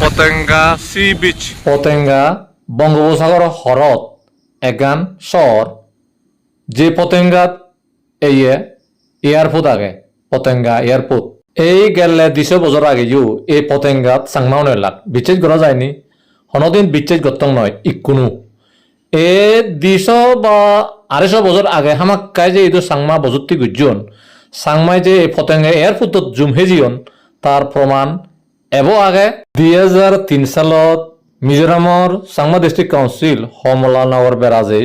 Patenga sea beach. Patenga বঙ্গোপসাগর হরত again শহর। যে পতেঙ্গাত এইয়ে এয়ারপোর্ট আগে, পতেঙ্গা এয়ারপোর্ট। এই গেলে দুশো বছর আগে ইউ এই পতেঙ্গাত সাংমাও নইলাক বিচ্ছেদ করা যায়নি হনদিন বিচ্ছেদ গতং নয়, ইকুনু। এ দুশো বা আড়াইশো বছর আগে হামাক্কাই যে এইটো সাংমা বজুতি গুজন সাংমাই যে এই পতেঙ্গা এয়ারপোর্টত জুম হেজিয়ন তার প্ৰমাণ এব আগে দুই হাজাৰ তিনি চালত মিজোৰামৰ চাংমা ডিষ্ট্ৰিক্ট কাউন্সিল সমলানগৰ বেৰাজে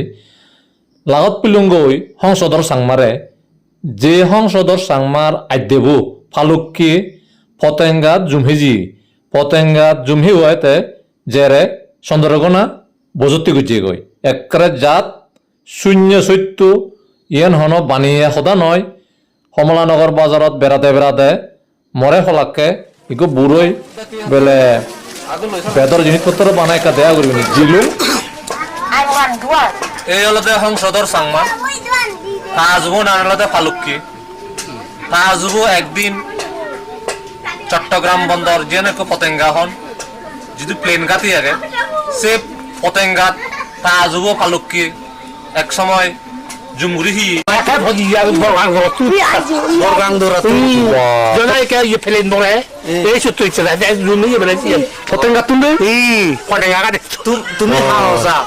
লাগত পিলুংগৈ সংসদৰ চাংমাৰে যে সংসদৰ চাংমাৰ আদ্যবু ফালুকি পতেঙ্গাত জুমহেজি পতেঙ্গাত জুমহি হয়েতে জেরে চন্দ্রগোনা বজতি গুজিয়ে গই একরে জাত শূন্য সত্য ইয়েন হন বানিয়ে সদা নয়। কমলানগর বাজারত বেড়াতে বেড়াতে মরে ফলাকে ইকো বুড়ই বেলে বেদর জিনিসপত্র বানাই কা দেয়া করবি জিলু. এই হলতে সংসদর সাংমা তাজবু না হলতে ফালুকি তাজবু একদিন চট্টগ্রাম বন্দর যে নাকি পতেঙ্গা হন যদি প্লেন গাতি আগে সে পতেঙ্গাত তাজবু ফালুকি এক সময়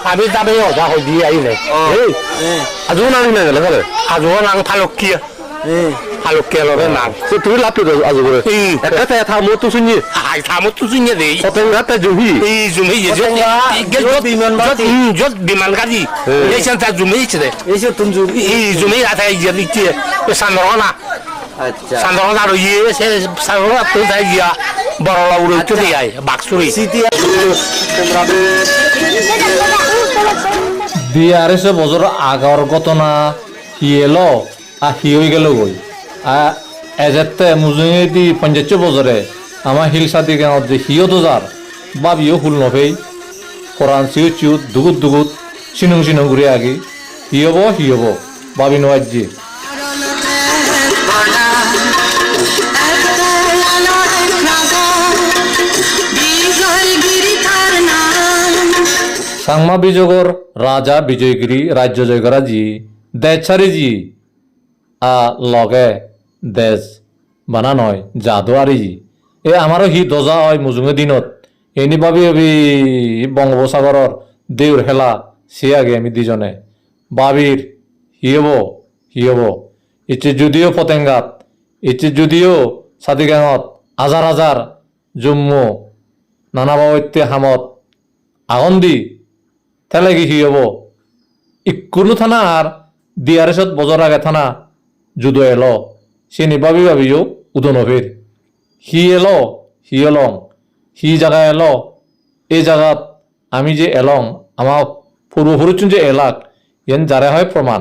à bây giờ bây giờ ra hồi gì ấy này ấy à chú nào này là cái à chú nào 팔로 kia 팔로 kia rồi nào 그 둘 앞에도 아주 그래 ý 그때 다 모두 순이 à ta một tu sinh nhật đấy Patenga 때 Juhi ý dùng mấy gì rất rất biman rất rất biman cái gì đấy xem ta dùng mấy chứ đấy এসে তুমি Jubi ý dùng mấy là thay gì đi kia cái sàn đó na আচ্ছা 산동사로 이해세 산동사 또 다이야 버라우로 쪽이야 막소리 স্মৃতি দুই আড়াইশো বছর আগর ঘটনা হিয়েল আ হি হয়ে গেল গই আ এজেতে মুজুঙে দি পঞ্চাশ বছরে আমার হিল সাদি গাঁৱত যে হিও দোজার বাবিও হুল নফেই কোরআন চিউ চিউ দুগুত দুগুত, চিনুং চিনুং ঘুরে আগি হিয়ব হিয়ব বাবি নোয়াজি সাংমা বিজয়গর রাজা বিজয়গিরি রাজ্য জয় করা জি দেছারি জি আ, লগে। দেশ। বানা নয় জাদুয়ারি এ আমারও হি দজা হয় মুজুঙে দিনত। এনি ভাবি ভাবি দেউর হেলা সে আগে আমি দুজনে বাবির হিয়ব হিয়ব ইচ্ছে যদিও পতেঙ্গাত ইচ্ছে যদিও সাদিগাঙত হাজার হাজার জম্মু নানা বাবত্যে হামত আগন্দি তেলেগি হি হব। ইকুনো থানা আর ডিআরএসত বজর আগে থানা জুদো এলো সে নিবাবি ভাবিও উদন হবির হি এলো হি এলং হি জায়গা এলো এই জায়গাত আমি যে এলং আমার পূর্বপুরুষ যে এলাক ইয়েন যারে হয় প্রমাণ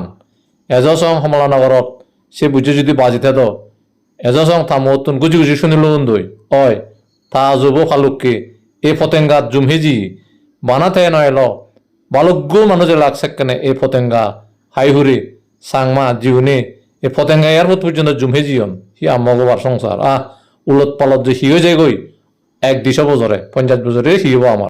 এজসং সমলানগরত সে বুঝে যদি বাজিতে তো এজসং থামতুন গুজি গুজি শুনিল দই অয় তা যুব খালুককে এ পতেঙ্গাত জুমহেজি বানাতে নয় ল বালগ্য মানুষে লাগছে কেনে এই পতেঙ্গা হাইহুরি সাংমা জিউনি এই পতেঙ্গা এয়ারপোর্ট পর্যন্ত জুমহে জিয়ন। সি আম্মগোবার সংসার। আহ উলট পালত যে হিও যায় গই এক দিশ বছরে পঞ্চাশ বছরে হিব আমার